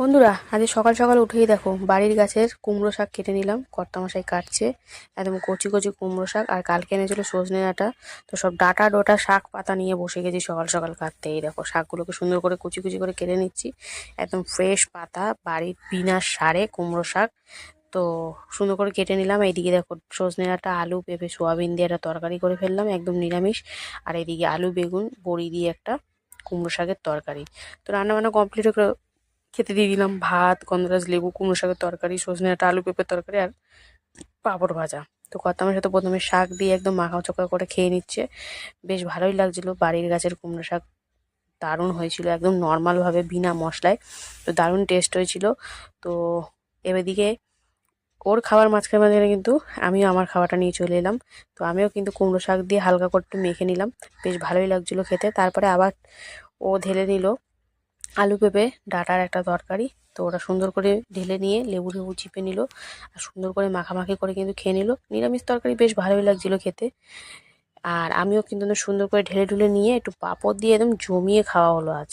বন্ধুরা, আজ সকাল সকাল উঠেই দেখো, বাড়ির গাছের কুমড়ো শাক কেটে নিলাম। কর্তামশাই কাটছে। একদম কচি কচি কুমড়ো শাক, আর কালকে এনেছিল সজনে ডাঁটা তো সব ডাটা ডোটা শাক পাতা নিয়ে বসে গেছি সকাল সকাল কাটতে এই দেখো, শাকগুলোকে সুন্দর করে কুচি কুচি করে কেটে নিচ্ছি। একদম ফ্রেশ পাতা, বাড়ির বিনা সারে কুমড়ো শাক। তো সুন্দর করে কেটে নিলাম। এইদিকে দেখো, সজনে ডাঁটা আলু, পেঁপে, সোয়াবিন দিয়ে একটা তরকারি করে ফেললাম, একদম নিরামিষ। আর এইদিকে আলু, বেগুন, বড়ি দিয়ে একটা কুমড়ো শাকের তরকারি। তো রান্না বান্না কমপ্লিট খেতে দিয়ে দিলাম ভাত, গন্ধরাজ লেবু কুমড়ো শাকের তরকারি, সজনে একটা আলু পেঁপের তরকারি আর পাঁপড় ভাজা। তো কর্তামের সাথে প্রথমে শাক দিয়ে একদম মাখা চোখা করে খেয়ে নিচ্ছে। বেশ ভালোই লাগছিল। বাড়ির গাছের কুমড়ো শাক দারুণ হয়েছিল, একদম নর্মালভাবে, বিনা মশলায়। তো দারুণ টেস্ট হয়েছিল। তো এদিকে ওর খাবার মাঝখানে মাঝখানে কিন্তু আমিও আমার খাবারটা নিয়ে চলে এলাম। তো আমিও কিন্তু কুমড়ো শাক দিয়ে হালকা করে একটু মেখে নিলাম। বেশ ভালোই লাগছিল খেতে। তারপরে আবার ও ঢেলে নিল আলু পেঁপে, ডাটার একটা তরকারি। তো ওরা সুন্দর করে ঢেলে নিয়ে লেবু লেবু চিপে নিল আর সুন্দর করে মাখামাখি করে কিন্তু খেয়ে নিল। নিরামিষ তরকারি বেশ ভালোই লাগছিল খেতে। আর আমিও কিন্তু সুন্দর করে ঢেলে ঢুলে নিয়ে একটু পাঁপড় দিয়ে একদম জমিয়ে খাওয়া হলো আজ।